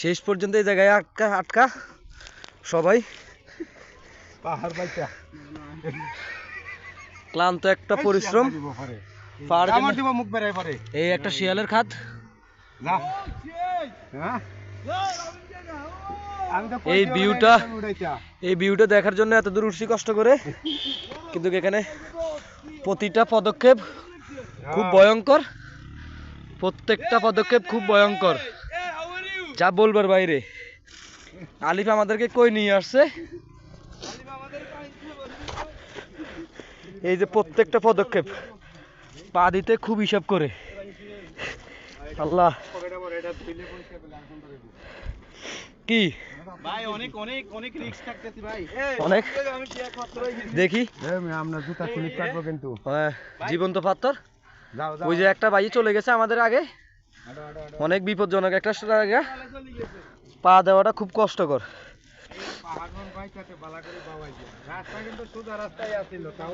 শেষ পর্যন্ত এই জায়গায় আটকা আটকা। সবাই। পাহাড় বাইটা ক্লান্ত একটা পরিশ্রম। এই একটা শিয়ালের খাত। হ্যাঁ? এই কইছি ভিউটা এই ভিউটা দেখার জন্য এত দূর উঠছি কষ্ট করে। কিন্তু এখানে প্রতিটা পদক্ষেপ খুব ভয়ঙ্কর। প্রত্যেকটা পদক্ষেপ খুব ভয়ঙ্কর। যা বলবার বাইরে। আলিফ আমাদেরকে কই নিয়ে আসছে? এই যে প্রত্যেকটা পদক্ষেপ, পা দিতে খুব হিসাব করে। আল্লাহ। কি? ভাই অনেক অনেক অনেক রিস্ক থাকতেছি ভাই। অনেক? দেখি। আমরা জুতা স্লিপ কাটবো কিন্তু। হ্যাঁ, জীবন্ত পাথর? যাও যাও। ওই যে একটা বাই চলে গেছে আমাদের আগে। অনেক বিপজ্জনক একটা জায়গা। পা দেওয়াটা খুব কষ্টকর। পাহাড় বাইটাতে বালা করে বাবাইছে রাস্তা কিন্তু সোজা রাস্তায় আছিল তাও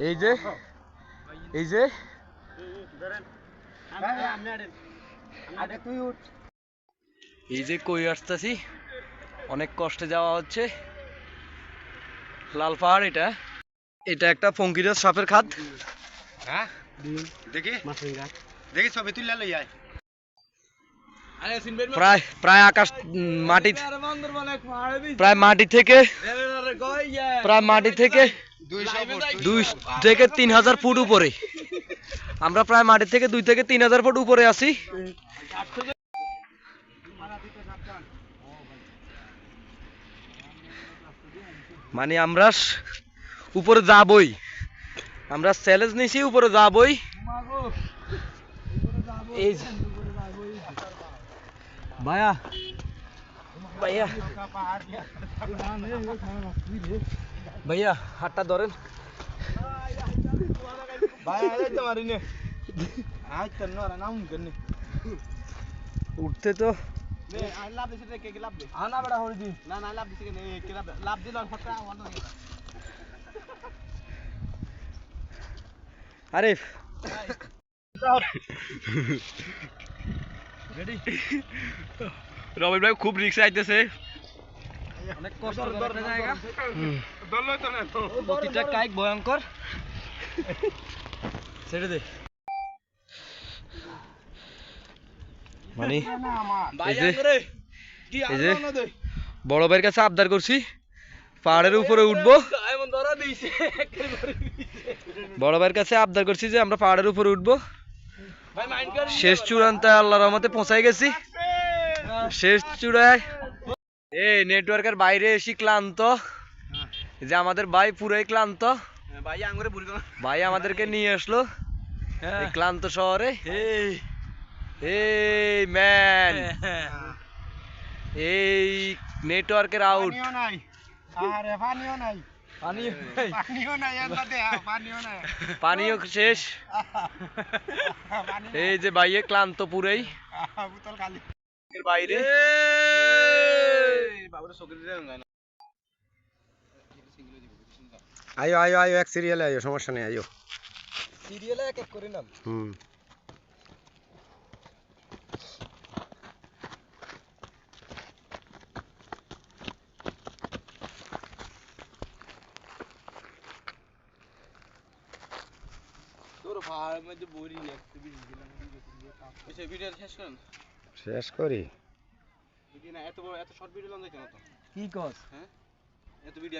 এই যে এই যে আগে তুই উঠ। এই যে কই আসতেছি অনেক কষ্টে যাওয়া হচ্ছে। লাল পাহাড় এটা। এটা একটা ফঙ্কিরাজ সাপের খাদ হ্যাঁ? দেখি। দেখি আয়। প্রায় প্রায় আকাশ মাটি প্রায় মাটি থেকে প্রায় মাটি থেকে দুই থেকে তিন হাজার ফুট উপরে। আমরা প্রায় মাটি থেকে দুই থেকে তিন হাজার ফুট উপরে আছি। মানে আমরা উপরে যাবই। আমরা চ্যালেঞ্জ নিছি, উপরে যাবই। এই ভাইয়া। ভাইয়া। ভাইয়া, হাতটা ধরেন। ভাই আরে তো মারি নে আজ তো না না উন গনে উঠতে তো নে আই লাভ দিছে কে কে লাভ দে আনা বড় হরি দি না না লাভ দিছে কে নে কে লাভ লাভ দিল ফটা ওয়ান আরে রবিন ভাই খুব রিক্স আইতেছে অনেক কষ্ট জায়গা দললো তো না তো প্রতিটা কাইক ভয়ঙ্কর ছেড়ে দে। মানে এই যে বড় ভাইয়ের কাছে আবদার করছি। পাহাড়ের উপরে উঠবো। বড় ভাইয়ের কাছে আবদার করছি যে আমরা পাহাড়ের উপরে উঠবো। শেষ চূড়ান্তে আল্লাহর রহমতে পৌঁছাই গেছি। শেষ চূড়ায়। এই নেটওয়ার্কের বাইরে এসে ক্লান্ত। যে আমাদের ভাই পুরাই ক্লান্ত। ভাই আঙ্গুরে বুড়ি ভাই আমাদেরকে নিয়ে আসলো। ক্লান্ত শহরে। এই। ম্যান এই নেটওয়ার্কের আউট পানিও নাই। আরে পানিও নাই। পানিও নাই। এটাতে পানিও নাই। পানিও শেষ। এই যে ভাইয়ে ক্লান্ত পুরাই। বোতল খালি। এর বাইরে। বাবুরে আয়ো আয়ো আয়ো এক সিরিয়ালে আয়ো সমস্যা নেই আয়ো। সিরিয়ালে এক এক করে নাম। হুম। আচ্ছা ভিডিও শেষ করেন। শেষ করি? ভিডিও না এত বড় এত শর্ট ভিডিও তো। কি কস? এত ভিডিও